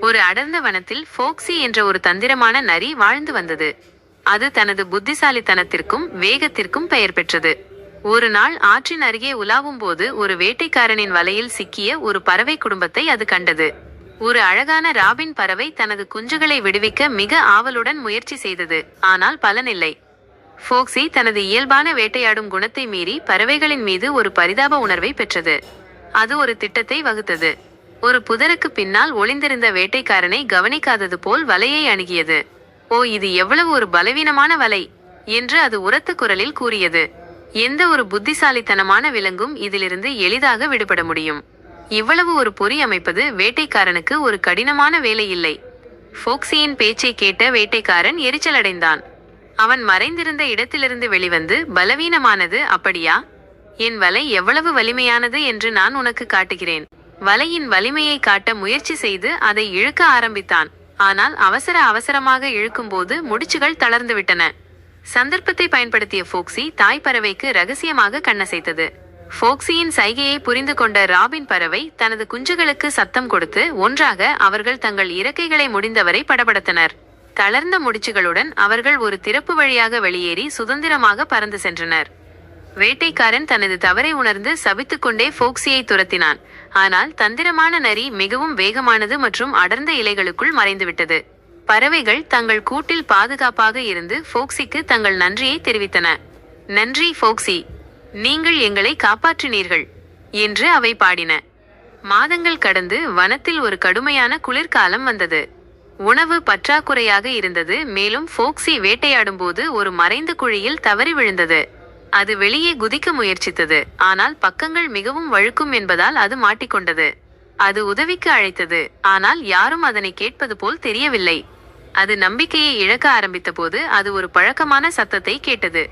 ஒரு அடர்ந்த வனத்தில் ஃபோக்ஸி என்ற ஒரு தந்திரமான நரி வாழ்ந்து வந்தது. அது தனது புத்திசாலித்தனத்திற்கும் வேகத்திற்கும் பெயர் பெற்றது. ஒரு நாள் ஆற்றின் அருகே உலாவும் போது ஒரு வேட்டைக்காரனின் வலையில் சிக்கிய ஒரு பறவை குடும்பத்தை அது கண்டது. ஒரு அழகான ராபின் பறவை தனது குஞ்சுகளை விடுவிக்க மிக ஆவலுடன் முயற்சி செய்தது. ஆனால் பலனில்லை. ஃபோக்ஸி தனது இயல்பான வேட்டையாடும் குணத்தை மீறி பறவைகளின் மீது ஒரு பரிதாப உணர்வை பெற்றது. அது ஒரு திட்டத்தை வகுத்தது. ஒரு புதருக்கு பின்னால் ஒளிந்திருந்த வேட்டைக்காரனை கவனிக்காதது போல் வலையை அணுகியது. ஓ இது எவ்வளவு ஒரு பலவீனமான வலை! என்று அது உரத்த குரலில் கூறியது. எந்த ஒரு புத்திசாலித்தனமான விலங்கும் இதிலிருந்து எளிதாக விடுபட முடியும். இவ்வளவு ஒரு பொறி அமைப்பது வேட்டைக்காரனுக்கு ஒரு கடினமான வேலை இல்லை ஃபோக்ஸியின் பேச்சை கேட்ட வேட்டைக்காரன் எரிச்சலடைந்தான். அவன் மறைந்திருந்த இடத்திலிருந்து வெளிவந்து பலவீனமானது அப்படியா? என் வலை எவ்வளவு வலிமையானது என்று நான் உனக்கு காட்டுகிறேன். வலையின் வலிமையை காட்ட முயற்சி செய்து அதை இழுக்க ஆரம்பித்தான். ஆனால் அவசர அவசரமாக இழுக்கும்போது முடிச்சுகள் தளர்ந்து விட்டன. சந்தர்ப்பத்தை பயன்படுத்திய ஃபோக்ஸி தாய் பறவைக்கு ரகசியமாக கண்ணசைத்தது. ஃபோக்ஸியின் சைகையை புரிந்து கொண்ட ராபின் பறவை தனது குஞ்சுகளுக்கு சத்தம் கொடுத்து ஒன்றாக அவர்கள் தங்கள் இறக்கைகளை முடிந்தவரை படபடுத்தனர். தளர்ந்த முடிச்சுகளுடன் அவர்கள் ஒரு திறப்பு வழியாக வெளியேறி சுதந்திரமாக பறந்து சென்றனர். வேட்டைக்காரன் தனது தவறை உணர்ந்து சபித்துக்கொண்டே ஃபோக்ஸியை துரத்தினான். ஆனால் தந்திரமான நரி மிகவும் வேகமானது மற்றும் அடர்ந்த இலைகளுக்குள் மறைந்துவிட்டது. பறவைகள் தங்கள் கூட்டில் பாதுகாப்பாக இருந்து ஃபோக்ஸிக்கு தங்கள் நன்றியை தெரிவித்தன. நன்றி ஃபோக்ஸி. நீங்கள் எங்களை காப்பாற்றினீர்கள் என்று அவை பாடின. மாதங்கள் கடந்து வனத்தில் ஒரு கடுமையான குளிர்காலம் வந்தது. உணவு பற்றாக்குறையாக இருந்தது மேலும் ஃபோக்ஸி வேட்டையாடும்போது ஒரு மறைந்த குழியில் தவறி விழுந்தது. அது வெளியே குதிக்க முயற்சித்தது. ஆனால் பக்கங்கள் மிகவும் வழுக்கும் என்பதால் அது மாட்டிக்கொண்டது. அது உதவிக்கு அழைத்தது. ஆனால் யாரும் அதனை கேட்பது போல் தெரியவில்லை. அது நம்பிக்கையை இழக்க ஆரம்பித்தபோது அது ஒரு பழக்கமான சத்தத்தை கேட்டது.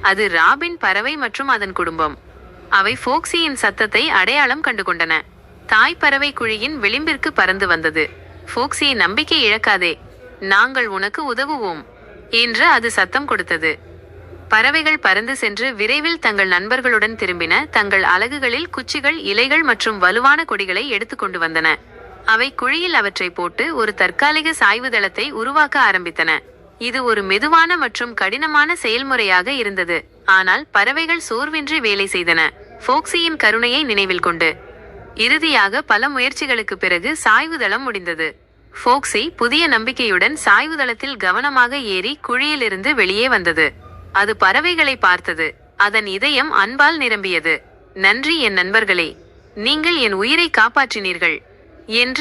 அது ராபின் பறவை மற்றும் அதன் குடும்பம். அவை ஃபோக்ஸியின் சத்தத்தை அடையாளம் கண்டுகொண்டன. தாய் பறவை குழியின் விளிம்பிற்கு பறந்து வந்தது. ஃபோக்ஸியை நம்பிக்கை இழக்காதே. நாங்கள் உனக்கு உதவுவோம். என்று அது சத்தம் கொடுத்தது. பறவைகள் பறந்து சென்று விரைவில் தங்கள் நண்பர்களுடன் திரும்பின தங்கள் அலகுகளில் குச்சிகள் இலைகள் மற்றும் வலுவான கொடிகளை எடுத்துக்கொண்டு வந்தன. அவை குழியில் அவற்றை போட்டு ஒரு தற்காலிக சாய்வு தளத்தை உருவாக்க ஆரம்பித்தன. இது ஒரு மெதுவான மற்றும் கடினமான செயல்முறையாக இருந்தது. ஆனால் பறவைகள் சோர்வின்றி வேலை செய்தன. ஃபோக்சியின் கருணையை நினைவில் கொண்டு. இறுதியாக பல முயற்சிகளுக்கு பிறகு சாய்வுதளம் முடிந்தது. ஃபோக்சி புதிய நம்பிக்கையுடன் சாய்வுதளத்தில் கவனமாக ஏறி குழியிலிருந்து வெளியே வந்தது. அது பறவைகளை பார்த்தது. அதன் இதயம் அன்பால் நிரம்பியது. நன்றி என் நண்பர்களே. நீங்கள் என் உயிரை காப்பாற்றினீர்கள். என்று